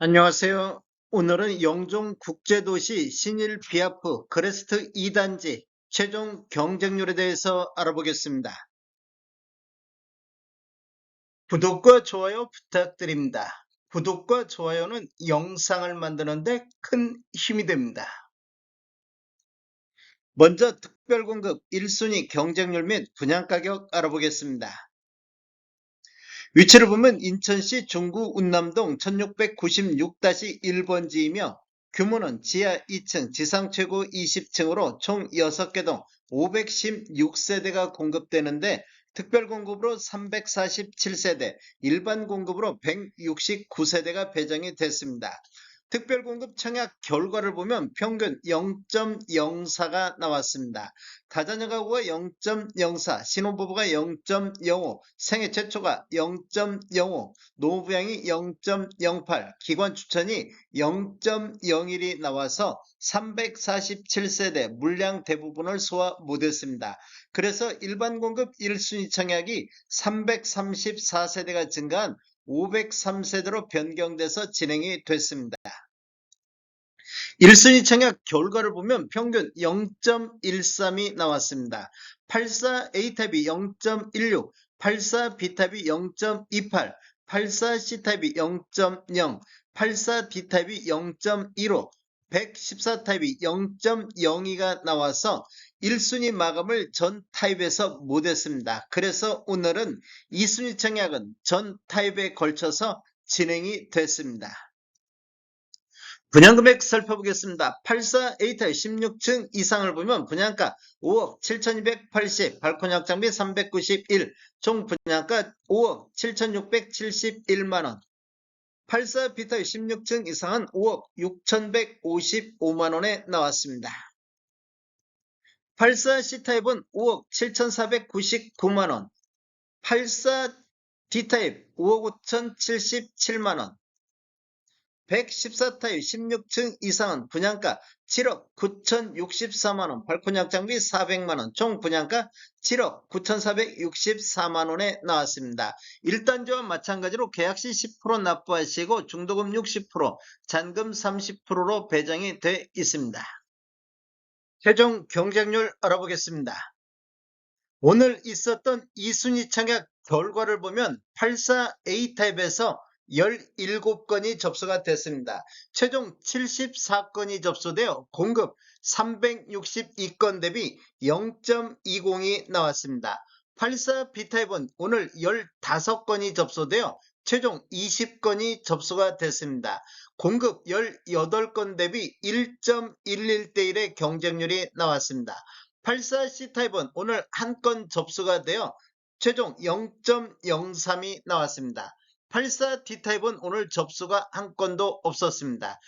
안녕하세요. 오늘은 영종 국제도시 신일 비아프 그레스트 2단지 최종 경쟁률에 대해서 알아보겠습니다. 구독과 좋아요 부탁드립니다. 구독과 좋아요는 영상을 만드는데 큰 힘이 됩니다. 먼저 특별공급 1순위 경쟁률 및 분양가격 알아보겠습니다. 위치를 보면 인천시 중구 운남동 1696-1번지이며 규모는 지하 2층, 지상 최고 20층으로 총 6개 동 516세대가 공급되는데 특별 공급으로 347세대, 일반 공급으로 169세대가 배정이 됐습니다. 특별공급 청약 결과를 보면 평균 0.04가 나왔습니다. 다자녀 가구가 0.04, 신혼부부가 0.05, 생애 최초가 0.05, 노부양이 0.08, 기관 추천이 0.01이 나와서 347세대 물량 대부분을 소화 못했습니다. 그래서 일반 공급 1순위 청약이 334세대가 증가한 503세대로 변경돼서 진행이 됐습니다. 1순위 청약 결과를 보면 평균 0.13이 나왔습니다. 84A탑이 0.16, 84B탑이 0.28, 84C탑이 0.0, 84D탑이 0.15, 114타입이 0.02가 나와서 1순위 마감을 전 타입에서 못했습니다. 그래서 오늘은 2순위 청약은 전 타입에 걸쳐서 진행이 됐습니다. 분양금액 살펴보겠습니다. 84A 타입 16층 이상을 보면 분양가 5억 7280, 발코니 확장비 391, 총 분양가 5억 7671만원, 84 비타입 16층 이상은 5억 6155만원에 나왔습니다. 84 C타입은 5억 7499만원, 84 D타입 5억 5077만원, 114타입 16층 이상은 분양가 7억 9,064만원, 발코니 확장비 400만원, 총 분양가 7억 9,464만원에 나왔습니다. 1단지와 마찬가지로 계약시 10% 납부하시고 중도금 60%, 잔금 30%로 배정이 돼 있습니다. 최종 경쟁률 알아보겠습니다. 오늘 있었던 2순위 청약 결과를 보면 84A 타입에서 17건이 접수가 됐습니다. 최종 74건이 접수되어 공급 362건 대비 0.20이 나왔습니다. 84 B타입은 오늘 15건이 접수되어 최종 20건이 접수가 됐습니다. 공급 18건 대비 1.11대 1의 경쟁률이 나왔습니다. 84 C타입은 오늘 한 건 접수가 되어 최종 0.03이 나왔습니다. 84D타입은 오늘 접수가 한 건도 없었습니다.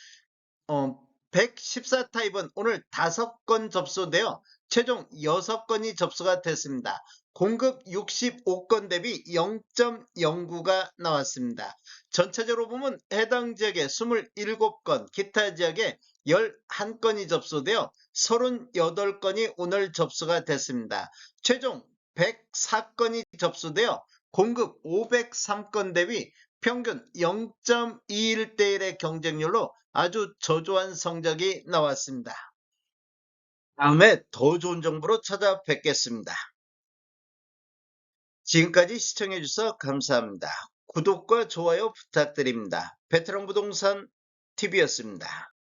어, 114 타입은 오늘 5건 접수되어 최종 6건이 접수가 됐습니다. 공급 65건 대비 0.09가 나왔습니다. 전체적으로 보면 해당 지역에 27건, 기타 지역에 11건이 접수되어 38건이 오늘 접수가 됐습니다. 최종 104건이 접수되어 공급 503건 대비 평균 0.21대 1의 경쟁률로 아주 저조한 성적이 나왔습니다. 다음에 더 좋은 정보로 찾아뵙겠습니다. 지금까지 시청해주셔서 감사합니다. 구독과 좋아요 부탁드립니다. 베테랑 부동산 TV였습니다.